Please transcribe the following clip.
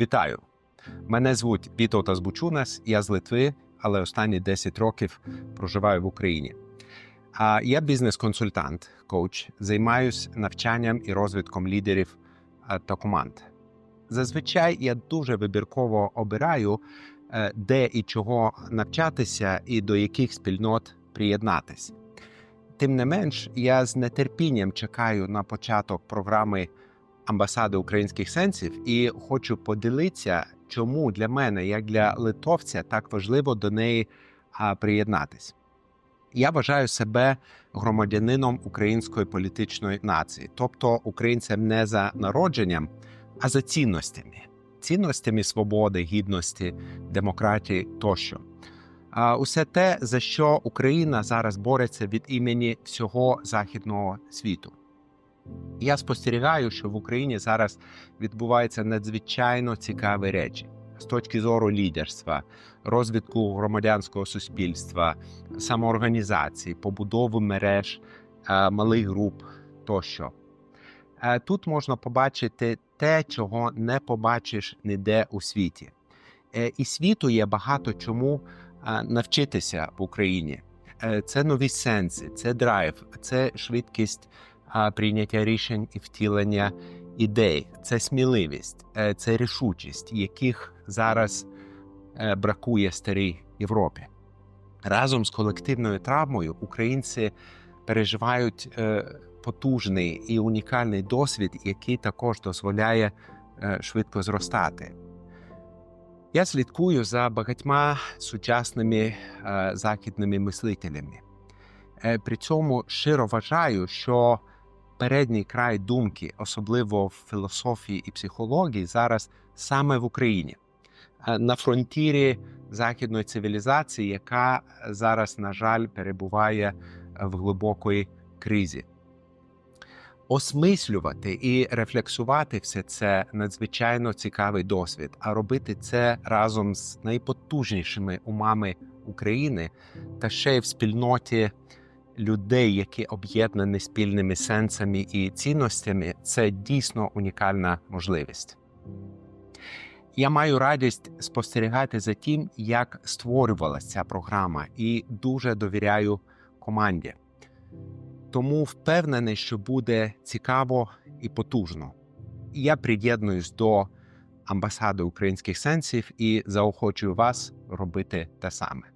Вітаю! Мене звуть Вітовтас Бучунас, я з Литви, але останні 10 років проживаю в Україні. А я бізнес-консультант, коуч, займаюся навчанням і розвитком лідерів та команд. Зазвичай я дуже вибірково обираю, е, де і чого навчатися, і до яких спільнот приєднатися. Тим не менш, я з нетерпінням чекаю на початок програми амбасади українських сенсів і хочу поділитися, чому для мене, як для литовця, так важливо до неї приєднатись. Я вважаю себе громадянином української політичної нації, тобто українцем не за народженням, а за цінностями, цінностями свободи, гідності, демократії тощо. А усе те, за що Україна зараз бореться від імені всього західного світу. Я спостерігаю, що в Україні зараз відбуваються надзвичайно цікаві речі з точки зору лідерства, розвитку громадянського суспільства, самоорганізації, побудови мереж, е, малих груп тощо. Е, Тут можна побачити те, чого не побачиш ніде у світі. Е, І світу є багато чому навчитися в Україні. Це нові сенси, це драйв, це швидкість прийняття рішень і втілення ідей, це сміливість, е, це рішучість, яких зараз е, бракує старій Європі. Разом з колективною травмою українці переживають е, потужний і унікальний досвід, який також дозволяє швидко зростати. Я слідкую за багатьма сучасними західними мислителями. При цьому щиро вважаю, що передній край думки, особливо в філософії і психології, зараз саме в Україні, Е, на фронтірі західної цивілізації, яка зараз, на жаль, перебуває в глибокій кризі. Осмислювати і рефлексувати все це надзвичайно цікавий досвід, а робити це разом з найпотужнішими умами України та ще й в спільноті людей, які об'єднані спільними сенсами і цінностями, це дійсно унікальна можливість. Я маю радість спостерігати за тим, як створювалася ця програма, і дуже довіряю команді. Тому впевнений, що буде цікаво і потужно. Я приєднуюсь до амбасади українських сенсів і заохочую вас робити те саме.